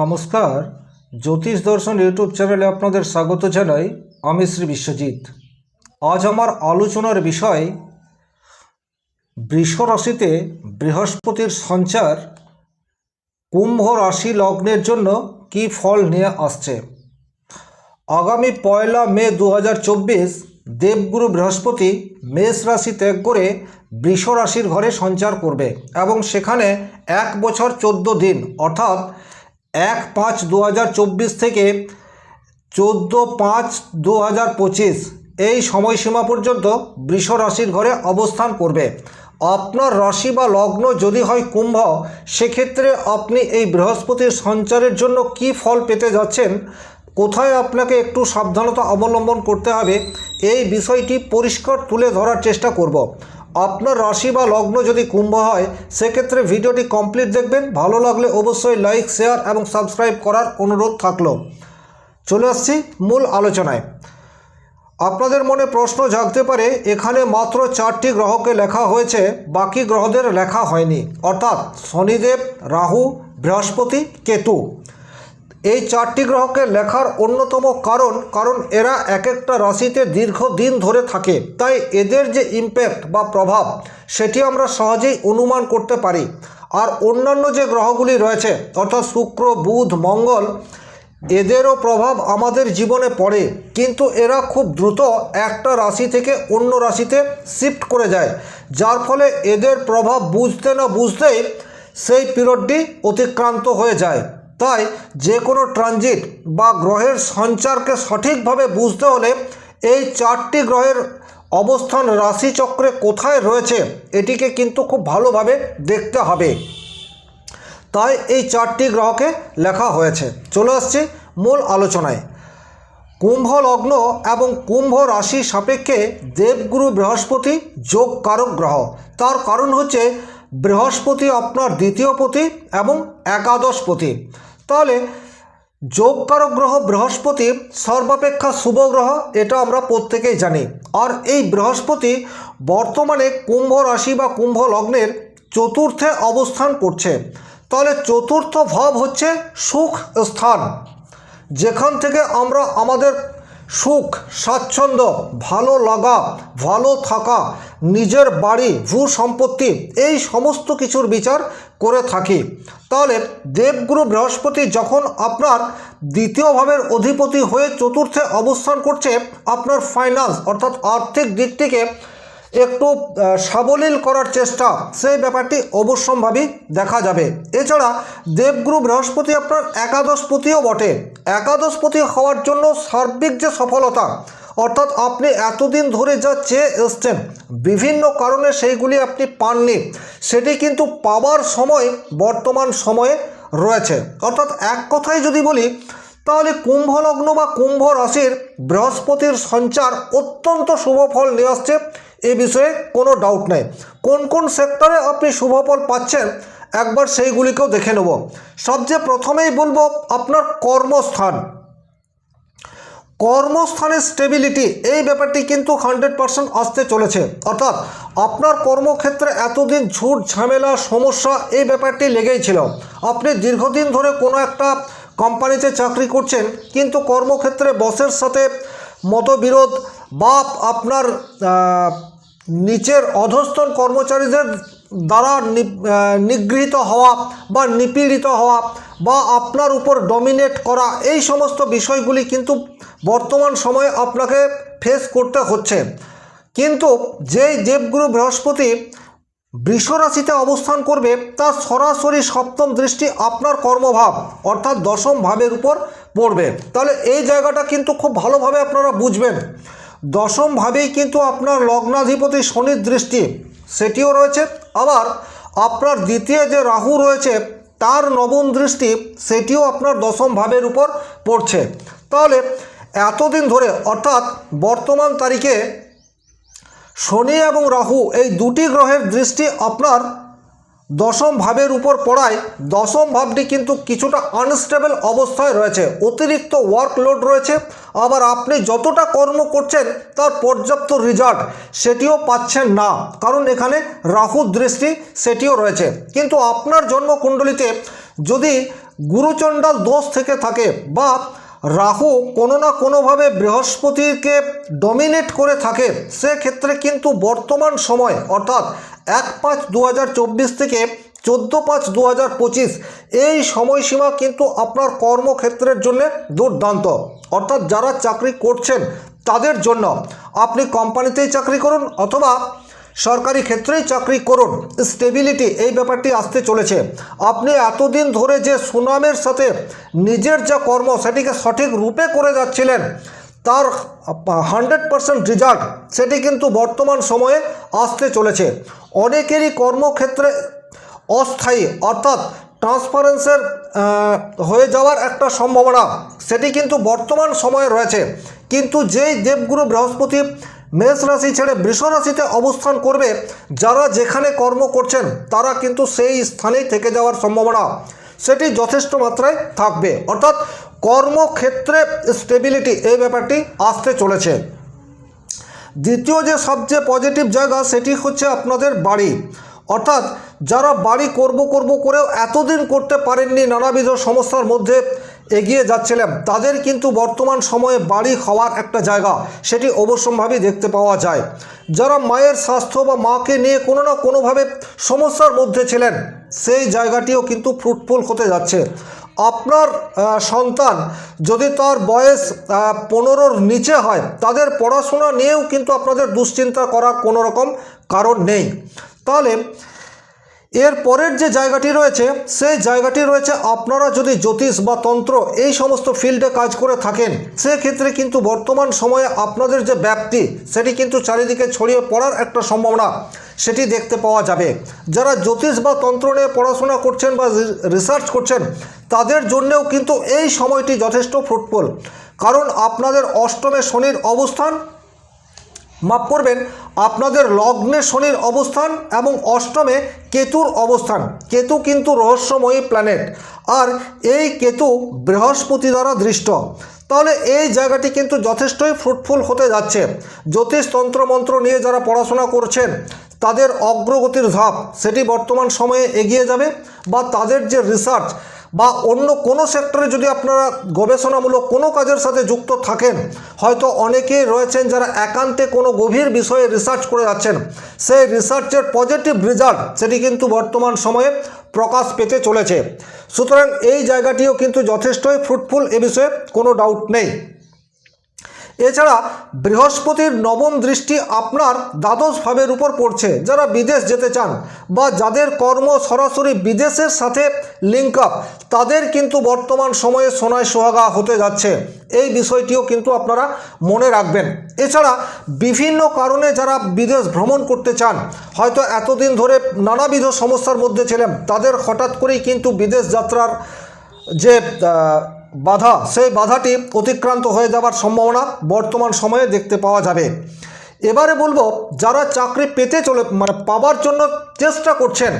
নমস্কার। জ্যোতিষ দর্শন ইউটিউব চ্যানেলে আপনাদের স্বাগত জানাই আমি শ্রী বিশ্বজিৎ। আজ আমার আলোচনার বিষয়, বৃষ রাশিতে বৃহস্পতির সঞ্চার কুম্ভ রাশি লগ্নের জন্য কি ফল নিয়ে আসছে? আগামী পয়লা মে দু হাজার চব্বিশ দেবগুরু বৃহস্পতি মেষ রাশি ত্যাগ করে বৃষ রাশির ঘরে সঞ্চার করবে এবং সেখানে এক বছর চোদ্দ দিন, অর্থাৎ এক পাঁচ দু থেকে চোদ্দ পাঁচ দু এই সময়সীমা পর্যন্ত বৃষ রাশির ঘরে অবস্থান করবে। আপনার রাশি বা লগ্ন যদি হয় কুম্ভ, সেক্ষেত্রে আপনি এই বৃহস্পতির সঞ্চারের জন্য কি ফল পেতে যাচ্ছেন, কোথায় আপনাকে একটু সাবধানতা অবলম্বন করতে হবে, এই বিষয়টি পরিষ্কার তুলে ধরার চেষ্টা করব। আপনার রাশি বা লগ্ন যদি কুম্ভ হয়, সেক্ষেত্রে ভিডিওটি কমপ্লিট দেখবেন। ভালো লাগলে অবশ্যই লাইক, শেয়ার এবং সাবস্ক্রাইব করার অনুরোধ থাকল। চলে আসছি মূল আলোচনায়। আপনাদের মনে প্রশ্ন জাগতে পারে, এখানে মাত্র চারটি গ্রহকে লেখা হয়েছে, বাকি গ্রহদের লেখা হয়নি। অর্থাৎ শনিদেব, রাহু, বৃহস্পতি, কেতু। এই চারটি গ্রহকে লেখার অন্যতম কারণ কারণ এরা এক একটা রাশিতে দীর্ঘদিন ধরে থাকে। তাই এদের যে ইম্প্যাক্ট বা প্রভাব, সেটি আমরা সহজেই অনুমান করতে পারি। আর অন্যান্য যে গ্রহগুলি রয়েছে, অর্থাৎ শুক্র, বুধ, মঙ্গল, এদেরও প্রভাব আমাদের জীবনে পড়ে। কিন্তু এরা খুব দ্রুত একটা রাশি থেকে অন্য রাশিতে শিফট করে যায়। যার ফলে এদের প্রভাব বুঝতে না বুঝতেই সেই পিরিয়ডটি অতিক্রান্ত হয়ে যায়। তাই যে কোনো ট্রানজিট বা গ্রহের সঞ্চারকে সঠিকভাবে বুঝতে হলে এই চারটি গ্রহের অবস্থান রাশিচক্রে কোথায় রয়েছে এটিকে কিন্তু খুব ভালোভাবে দেখতে হবে। তাই এই চারটি গ্রহকে লেখা হয়েছে। চলে আসছি মূল আলোচনায়। কুম্ভ লগ্ন এবং কুম্ভ রাশি সাপেক্ষে দেবগুরু বৃহস্পতি যোগ কারক গ্রহ। তার কারণ হচ্ছে বৃহস্পতি আপনার দ্বিতীয় পতি এবং একাদশ পতি। তাহলে যোগকারক গ্রহ বৃহস্পতি সর্বাপেক্ষা শুভ গ্রহ, এটা আমরা প্রত্যেকেই জানি। আর এই বৃহস্পতি বর্তমানে কুম্ভ রাশি বা কুম্ভ লগ্নের চতুর্থে অবস্থান করছে। তাহলে চতুর্থ ভাব হচ্ছে সুখ স্থান। যেখান থেকে আমরা আমাদের সুখ, স্বাচ্ছন্দ্য, ভালো লাগা, ভালো থাকা, নিজের বাড়ি, ভূ সম্পত্তি, এই সমস্ত কিছুর বিচার করে থাকি। তাহলে দেবগুরু বৃহস্পতি যখন আপনার দ্বিতীয় ভাবের অধিপতি হয়ে চতুর্থে অবস্থান করছে, আপনার ফাইন্যান্স অর্থাৎ আর্থিক দিকটিকে একটু সাবলীল করার চেষ্টা, সেই ব্যাপারটি অবশ্যম্ভাবী দেখা যাবে। এছাড়া দেবগুরু বৃহস্পতি আপনার একাদশপতিও বটে। একাদশপতি হওয়ার জন্য সার্বিক যে সফলতা, অর্থাৎ আপনি এতদিন ধরে যা চেয়ে এসছেন, বিভিন্ন কারণে সেইগুলি আপনি পাননি, সেটি কিন্তু পাবার সময় বর্তমান সময়ে রয়েছে। অর্থাৎ এক কথায় যদি বলি, তাহলে কুম্ভ লগ্ন বা কুম্ভ রাশির বৃহস্পতির সঞ্চার অত্যন্ত শুভ ফল নিয়ে আসছে। এ বিষয়ে কোনো ডাউট নেই। কোন কোন সেক্টরে আপনি শুভ ফল পাচ্ছেন, একবার সেইগুলিকেও দেখে নেব। সবচেয়ে প্রথমেই বলব আপনার কর্মস্থান। কর্মস্থানের স্টেবিলিটি এই ব্যাপারটি কিন্তু হান্ড্রেড পারসেন্ট আসতে চলেছে। অর্থাৎ আপনার কর্মক্ষেত্রে এতদিন ঝুট ঝামেলা, সমস্যা, এই ব্যাপারটি লেগেই ছিল। আপনি দীর্ঘদিন ধরে কোনো একটা কোম্পানিতে চাকরি করছেন, কিন্তু কর্মক্ষেত্রে বসের সাথে মতবিরোধ বা আপনার নিচের অধস্তন কর্মচারীদের দ্বারা নিগৃহীত হওয়া বা নিপীড়িত হওয়া বা আপনার উপর ডমিনেট করা, এই সমস্ত বিষয়গুলি কিন্তু বর্তমান সময়ে আপনাকে ফেস করতে হচ্ছে। কিন্তু যেই দেবগুরু বৃহস্পতি বৃষ রাশিতে অবস্থান করবে, তার সরাসরি সপ্তম দৃষ্টি আপনার কর্মভাব, অর্থাৎ দশম ভাবের উপর পড়বে। তাহলে এই জায়গাটা কিন্তু খুব ভালোভাবে আপনারা বুঝবেন। দশম ভাবেই কিন্তু আপনার লগ্নাধিপতি শনির দৃষ্টি। সেটিও রয়েছে। আবার আপনার দ্বিতীয় যে রাহু রয়েছে, তার নবম দৃষ্টি সেটিও আপনার দশম ভাবের উপর পড়ছে। তাহলে এতদিন ধরে অর্থাৎ বর্তমান তারিখে শনি এবং রাহু এই দুটি গ্রহের দৃষ্টি আপনার দশম ভাবের উপর পড়ায় দশম ভাবটি কিন্তু কিছুটা আনস্টেবল অবস্থায় রয়েছে। অতিরিক্ত ওয়ার্কলোড রয়েছে। আবার আপনি যতটা কর্ম করছেন, তার পর্যাপ্ত রেজাল্ট সেটিও পাচ্ছেন না। কারণ এখানে রাহুর দৃষ্টি সেটিও রয়েছে। কিন্তু আপনার জন্মকুণ্ডলিতে যদি গুরুচণ্ডাল দোষ থেকে থাকে বা রাহু কোনো না কোনোভাবে বৃহস্পতিকে ডমিনেট করে থাকে, সেক্ষেত্রে কিন্তু বর্তমান সময়, অর্থাৎ এক পাঁচ দু থেকে চোদ্দ পাঁচ দু এই সময়সীমা কিন্তু আপনার কর্মক্ষেত্রের জন্য দুর্দান্ত। অর্থাৎ যারা চাকরি করছেন, তাদের জন্য আপনি কোম্পানিতেই চাকরি করুন অথবা সরকারি ক্ষেত্রেই চাকরি করুন। স্টেবিলিটি, এই ব্যাপারটি আসতে চলেছে। আপনি এতদিন ধরে যে সুনামের সাথে নিজের যা কর্ম সেটিকে সঠিক রূপে করে যাচ্ছিলেন, তার হান্ড্রেড পারসেন্ট রেজাল্ট সেটি কিন্তু বর্তমান সময়ে আসতে চলেছে। অনেকেরই কর্মক্ষেত্রে অস্থায়ী অর্থাৎ ট্রান্সপারেন্সের হয়ে যাওয়ার একটা সম্ভাবনা, সেটি কিন্তু বর্তমান সময়ে রয়েছে। কিন্তু যেই দেবগুরু বৃহস্পতি মেষ রাশি ছেড়ে বৃষ রাশিতে অবস্থান করবে। যারা যেখানে কর্ম করছেন, তারা কিন্তু সেই স্থানেই থেকে যাওয়ার সম্ভাবনা। সেটি যথেষ্ট মাত্রায় থাকবে। অর্থাৎ কর্মক্ষেত্রে স্টেবিলিটি এই ব্যাপারটি আসতে চলেছে। দ্বিতীয় যে সবচেয়ে পজিটিভ জায়গা, সেটি হচ্ছে আপনাদের বাড়ি। অর্থাৎ যারা বাড়ি করব করব করেও এতদিন করতে পারেননি, নানাবিধ সমস্যার মধ্যে এগিয়ে যাচ্ছিলেন। তাদের কিন্তু বর্তমান সময়ে বাড়ি হওয়ার একটা জায়গা, সেটি অবশ্যম্ভাবী দেখতে পাওয়া যায়। যারা মায়ের স্বাস্থ্য বা মাকে নিয়ে কোনো না কোনোভাবে সমস্যার মধ্যে ছিলেন, সেই জায়গাটিও কিন্তু ফ্রুটফুল হতে যাচ্ছে। আপনার সন্তান যদি তার বয়স পনেরোর নিচে হয়, তাদের পড়াশোনা নিয়েও কিন্তু আপনাদের দুশ্চিন্তা করার কোনো রকম কারণ নেই। তাহলে এর পরের যে জায়গাটি রয়েছে, সেই জায়গাটি রয়েছে আপনারা যদি জ্যোতিষ বা তন্ত্র এই সমস্ত ফিল্ডে কাজ করে থাকেন, সেক্ষেত্রে কিন্তু বর্তমান সময়ে আপনাদের যে ব্যাপ্তি, সেটি কিন্তু চারিদিকে ছড়িয়ে পড়ার একটা সম্ভাবনা সেটি দেখতে পাওয়া যাবে। যারা জ্যোতিষ বা তন্ত্র নিয়ে পড়াশোনা করছেন বা রিসার্চ করছেন, তাদের জন্যেও কিন্তু এই সময়টি যথেষ্ট ফ্রুটফুল কারণ আপনাদের অষ্টমে শনির অবস্থান মাফ করবেন, আপনাদের লগ্নে শনির অবস্থান এবং অষ্টমে কেতুর অবস্থান। কেতু কিন্তু রহস্যময়ী প্ল্যানেট আর এই কেতু বৃহস্পতি দ্বারা দৃষ্ট। তাহলে এই জায়গাটি কিন্তু যথেষ্টই ফ্রুটফুল হতে যাচ্ছে। জ্যোতিষ তন্ত্র মন্ত্র নিয়ে যারা পড়াশোনা করছেন, তাদের অগ্রগতির ধাপ সেটি বর্তমান সময়ে এগিয়ে যাবে বা তাদের যে রিসার্চ বা অন্য কোনো সেক্টরে যদি আপনারা গবেষণামূলক কোনো কাজের সাথে যুক্ত থাকেন, হয়তো অনেকেই রয়েছেন যারা একান্তে কোনো গভীর বিষয়ে রিসার্চ করে যাচ্ছেন। সেই রিসার্চের পজিটিভ রেজাল্ট সেটি কিন্তু বর্তমান সময়ে প্রকাশ পেতে চলেছে। সুতরাং এই জায়গাটিও কিন্তু যথেষ্টই ফ্রুটফুল এ বিষয়ে কোনো ডাউট নেই। এছাড়া বৃহস্পতির নবম দৃষ্টি আপনার দ্বাদশ ভাবের উপর পড়ছে। যারা বিদেশ যেতে চান বা যাদের কর্ম সরাসরি বিদেশের সাথে লিঙ্ক আপ তাদের কিন্তু বর্তমান সময়ে সোনায় সোহাগা হতে যাচ্ছে। এই বিষয়টিও কিন্তু আপনারা মনে রাখবেন। এছাড়া বিভিন্ন কারণে যারা বিদেশ ভ্রমণ করতে চান, হয়তো এতদিন ধরে নানাবিধ সমস্যার মধ্যে ছিলেন, তাদের হঠাৎ করেই কিন্তু বিদেশ যাত্রার যে বাধা, সেই বাধাটি অতিক্রান্ত হয়ে যাবার সম্ভাবনা বর্তমান সময়ে দেখতে পাওয়া যাবে। এবারে বলব, যারা চাকরি পেতে চলে মানে পাবার জন্য চেষ্টা করছেন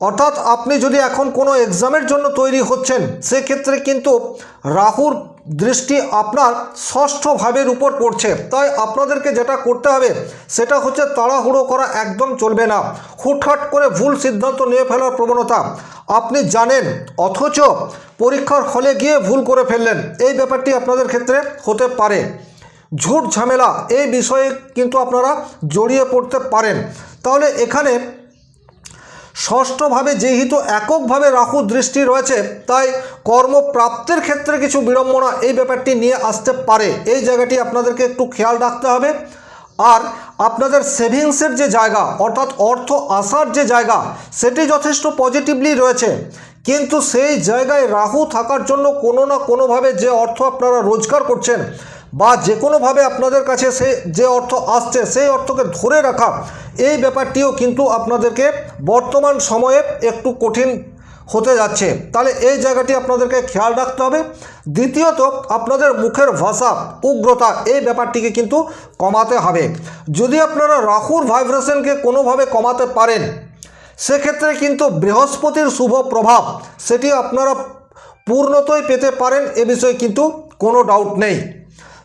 অর্থাৎ আপনি যদি এখন কোনো এক্সামের জন্য তৈরি হচ্ছেন, সেক্ষেত্রে কিন্তু রাহুর দৃষ্টি আপনার ষষ্ঠ ভাবের উপর পড়ছে। তাই আপনাদেরকে যেটা করতে হবে, সেটা হচ্ছে তাড়াহুড়ো করা একদম চলবে না। হুটহাট করে ভুল সিদ্ধান্ত নিয়ে ফেলার প্রবণতা। আপনি জানেন, অথচ পরীক্ষার হলে গিয়ে ভুল করে ফেললেন। এই ব্যাপারটি আপনাদের ক্ষেত্রে হতে পারে। ঝুট ঝামেলা, এই বিষয়ে কিন্তু আপনারা জড়িয়ে পড়তে পারেন। তাহলে এখানে ষষ্ঠভাবে যেহেতু এককভাবে রাহু দৃষ্টি রয়েছে, তাই কর্মপ্রাপ্তের ক্ষেত্রে কিছু বিড়ম্বনা এই ব্যাপারটি নিয়ে আসতে পারে। এই জায়গাটি আপনাদেরকে একটু খেয়াল রাখতে হবে। আর আপনাদের সেভিংসের যে জায়গা, অর্থাৎ অর্থ আসার যে জায়গা, সেটি যথেষ্ট পজিটিভলি রয়েছে। কিন্তু সেই জায়গায় রাহু থাকার জন্য কোনো না কোনোভাবে যে অর্থ আপনারা রোজগার করছেন বা যে কোনোভাবে আপনাদের কাছে সে যে অর্থ আসছে, সেই অর্থকে ধরে রাখা, এই ব্যাপারটিও কিন্তু আপনাদেরকে বর্তমান সময়ে একটু কঠিন হতে যাচ্ছে। তাহলে এই জায়গাটি আপনাদেরকে খেয়াল রাখতে হবে। দ্বিতীয়ত, আপনাদের মুখের ভাষা, উগ্রতা, এই ব্যাপারটিকে কিন্তু কমাতে হবে। যদি আপনারা রাহুর ভাইব্রেশনকে কোনোভাবে কমাতে পারেন, সেক্ষেত্রে কিন্তু বৃহস্পতির শুভ প্রভাব, সেটি আপনারা পূর্ণতই পেতে পারেন, এ বিষয়ে কিন্তু কোনো ডাউট নেই।